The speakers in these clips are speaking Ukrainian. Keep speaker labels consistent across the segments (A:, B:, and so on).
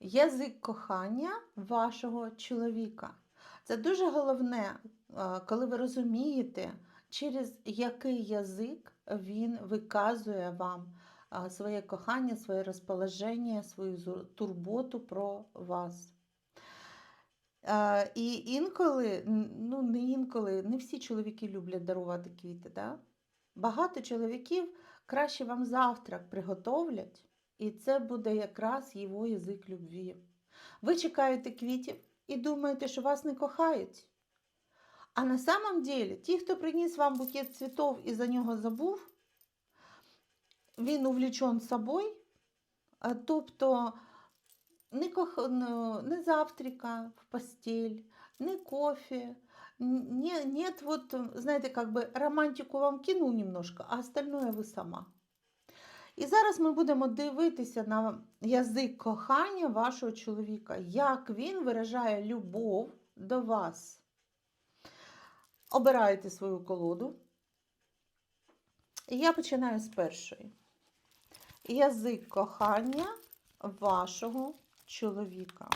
A: язик кохання вашого чоловіка. Це дуже головне, е, коли ви розумієте, через який язик він виказує вам е, своє кохання, своє розположення, свою турботу про вас. Е, І інколи, ну не інколи, не всі чоловіки люблять дарувати квіти. Да? Багато чоловіків краще вам завтрак приготовлять, і це буде якраз його язик любві. Ви чекаєте квітів і думаєте, що вас не кохають. А на самом деле, ті, хто приніс вам букет цвітів і за нього забув, він увлечен собою, тобто не, кох... не- не завтрака в постель, не кофе, не, нет вот, знаєте, как бы романтику вам кинув немножко, а остальное ви сама. І зараз ми будемо дивитися на язик кохання вашого чоловіка, як він виражає любов до вас. Обираєте свою колоду. І я починаю з першої. Язик кохання вашого чоловіка.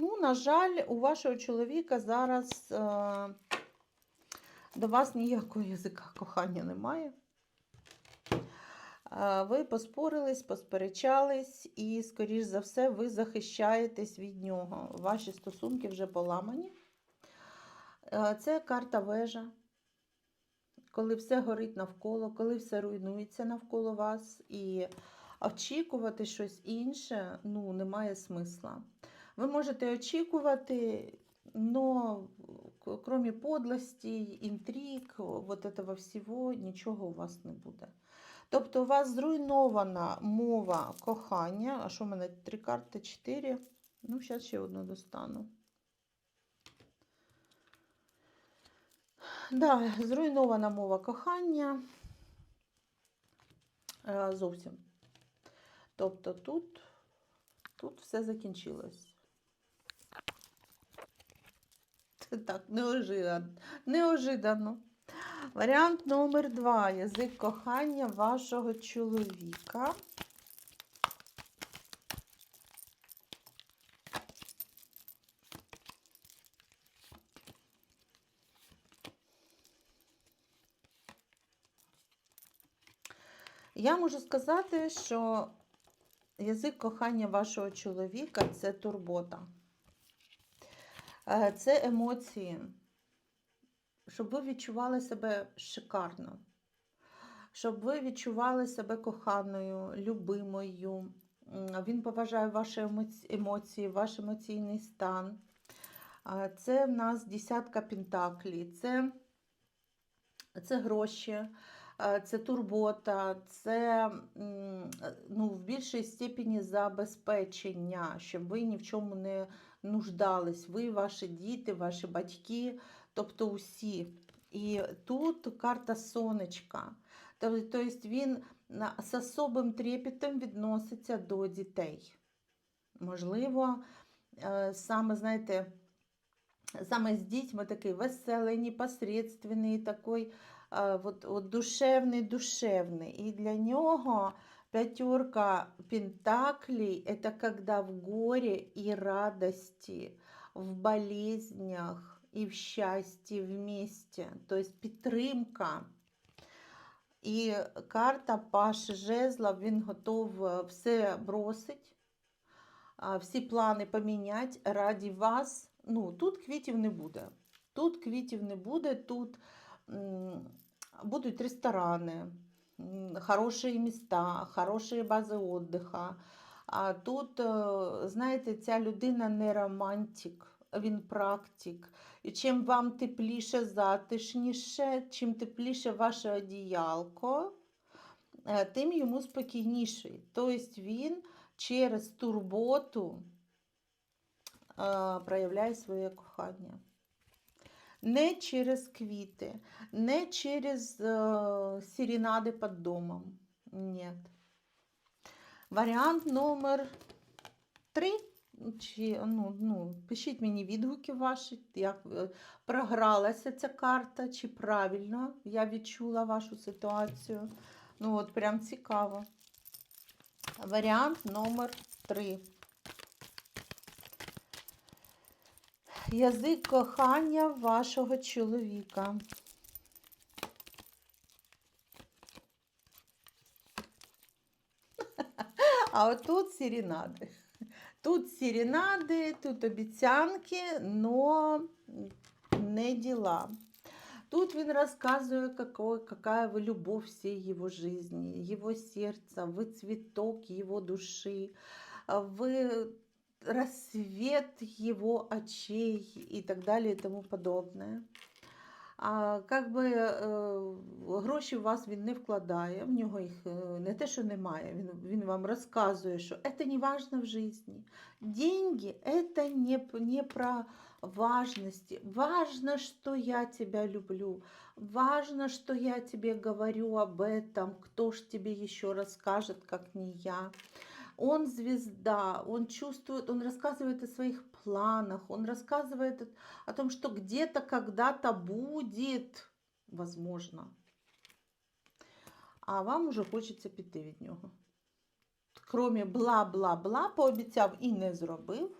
A: Ну, на жаль, у вашого чоловіка зараз е, до вас ніякого язика кохання немає. Е, ви поспорились, посперечались, і, скоріш за все, ви захищаєтесь від нього. Ваші стосунки вже поламані. Е, це карта вежа. Коли все горить навколо, коли все руйнується навколо вас, і очікувати щось інше ну, немає смисла. Ви можете очікувати, но кроме подлості, інтриг, вот этого всього, нічого у вас не буде. Тобто у вас зруйнована мова кохання. А що в мене три карти, чотири? Ну, зараз ще одну достану. Да, зруйнована мова кохання. Е, Зовсім. Тобто тут, тут все закінчилось. Так, неожиданно. неожиданно. Варіант номер два. Язик кохання вашого чоловіка. Я можу сказати, що язик кохання вашого чоловіка це турбота. Е, Це емоції, щоб ви відчували себе шикарно, щоб ви відчували себе коханою, любимою. Він поважає ваші емоції, ваш емоційний стан. Це в нас десятка пентаклей, це, це гроші, це турбота, це ну, в більшій степені забезпечення, щоб ви ні в чому не нуждались. Ви, ваші діти, ваші батьки, тобто усі. І тут карта сонечка. Тобто він з особим трепетом відноситься до дітей. Можливо, е, саме, знаєте, саме з дітьми такий веселий, непосредственний, такий е, от, от душевний, душевний. І для нього пятерка пентаклей – это когда в горе и радости, в болезнях і в щасті вместе. Тобто підтримка. І карта Паш Жезлов, він готов е, все бросить, а, всі плани поміняти раді вас. Ну, тут квітів не буде. Тут квітів не буде, тут м, будуть ресторани, м, хороші міста, хороші бази відпочинку. А тут, е, знаєте, ця людина не романтик, він практик. І чим вам тепліше, затишніше, чим тепліше ваше одіялко, е, тим йому спокійніший. Тобто він через турботу е, проявляє своє кохання. Не через квіти, не через е, серенади під домом. Ні. Варіант номер три. чи, ну, ну, пишіть мені відгуки ваші, як е, програлася ця карта, чи правильно я відчула вашу ситуацію. Ну, от прям цікаво. Варіант номер 3. Язик кохання вашого чоловіка. А отут серенади. Тут серенади, тут обіцянки, но не дела. Тут він розказує, какой, какая вы любовь всей его жизни, его сердца, вы цветок его души, а вы рассвет его очей и так далее и тому подобное. А как би е, гроші в вас він не вкладає, в нього їх е, не те, що немає. Він, він вам розказує, що це не важно в житті. Деньги это не, п- не про важности. Важно, что я тебя люблю. Важно, что я тебе говорю об этом. Кто ж тебе еще расскажет, как не я? Он звезда, он чувствует, он рассказывает о своих планах, он рассказывает о том, что где-то когда-то будет, возможно. А вам уже хочеться піти від нього. Кромі бла-бла-бла, пообіцяв і не зробив.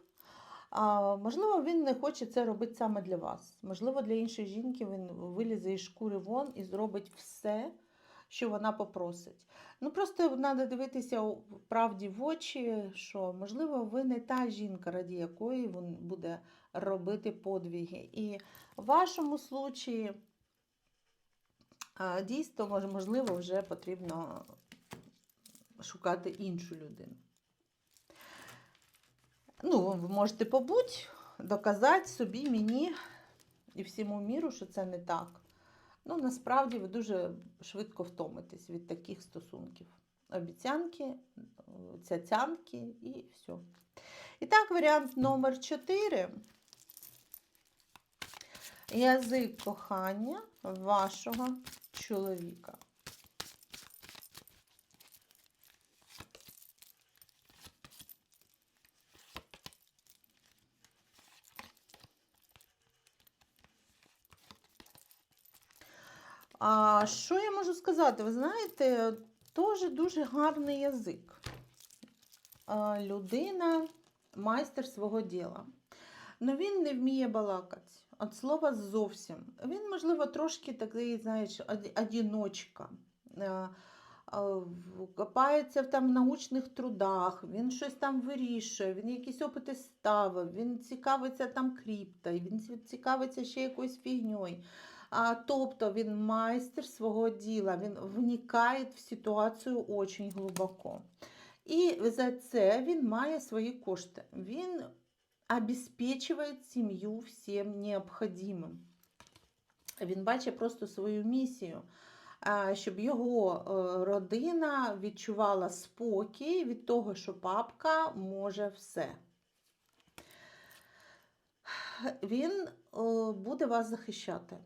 A: А, можливо, він не хоче це робити саме для вас. Можливо, для іншої жінки він вилізе із шкури вон і зробить все, що вона попросить. Ну, просто треба дивитися у- правді в очі, що, можливо, ви не та жінка, раді якої він буде робити подвиги. І в вашому случаї дійсно, можливо, вже потрібно шукати іншу людину. Ну, ви можете побути, доказати собі, мені і всьому міру, що це не так. Ну, насправді ви дуже швидко втомитесь від таких стосунків. Обіцянки, цяцянки і все. І так, варіант номер 4. Язик кохання вашого чоловіка. А що я можу сказати? Ви знаєте, теж дуже гарний язик. Людина майстер свого діла. Ну він не вміє балакати. От слова зовсім. Він, можливо, трошки такий, знаєш, одіночка. Е, а, в- Копається научних трудах, він щось там вирішує, він якісь опити ставив, він цікавиться там кріптою, він цікавиться ще якоюсь фігньою. А, тобто він майстер свого діла, він вникає в ситуацію дуже глибоко. І за це він має свої кошти. Він обеспечує сім'ю всім необхідним. Він бачить просто свою місію, щоб його е, родина відчувала спокій від того, що папка може все. Він е, буде вас захищати.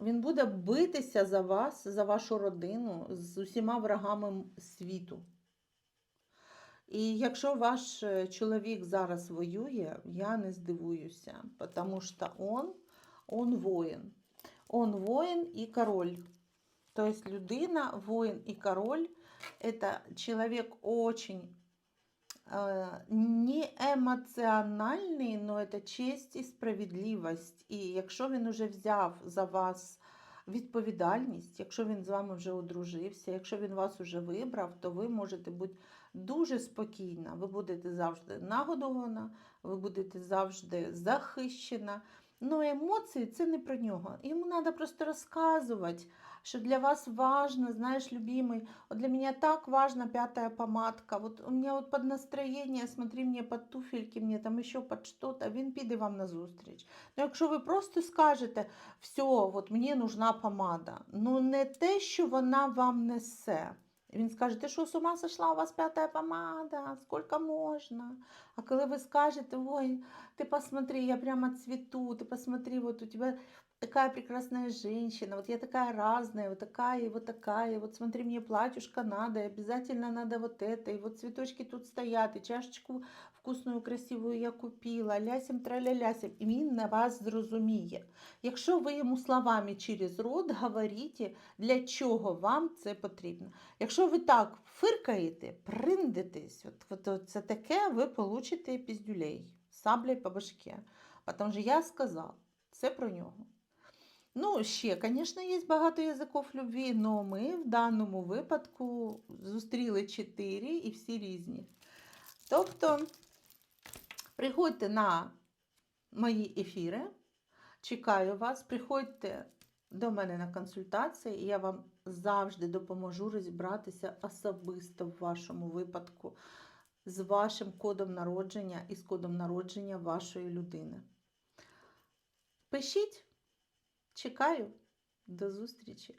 A: Він буде битися за вас, за вашу родину з усіма врагами світу. І якщо ваш е, чоловік зараз воює, я не здивуюся, тому що он, он воїн. Он воїн і король. Тобто людина, воїн і король – це чоловік очень не емоціональний, но це честь і справедливість. І якщо він уже взяв за вас відповідальність, якщо він з вами вже одружився, якщо він вас уже вибрав, то ви можете бути дуже спокійна. Ви будете завжди нагодована, ви будете завжди захищена. Ну, емоції це не про нього. Йому треба просто розказувати, що для вас важно, знаєш, любимый, вот для меня так важна пятая помадка. Вот у меня вот под настроение, смотри мне под туфельки, мне там еще под что-то, він піде вам на зустріч. Ну, якщо ви просто скажете, все, от мені нужна помада, ну не те, що вона вам несе. Він скаже, ти що, з ума сошла, у вас п'ята помада, скільки можна? А коли ви скажете, ой, ти посмотри, я прямо цвету, ты посмотри, вот у тебя такая прекрасная женщина, вот я такая разная, вот такая, и вот такая, и вот смотри, мне платьюшко надо, и обязательно надо вот это, и вот цветочки тут стоят, и чашечку вкусною, красивою я купила, лясім траля-лясім, і він на вас зрозуміє. Якщо ви йому словами через рот говорите, для чого вам це потрібно. Якщо ви так фиркаєте, приндитесь, от, от, це таке, ви получите піздюлей, саблею по башке. Тому що я сказав, це про нього. Ну, ще, звісно, є багато язиків любві, але ми в даному випадку зустріли чотири і всі різні. Тобто, приходьте на мої ефіри, чекаю вас, приходьте до мене на консультації, і я вам завжди допоможу розібратися особисто в вашому випадку з вашим кодом народження і з кодом народження вашої людини. Пишіть, чекаю, до зустрічі!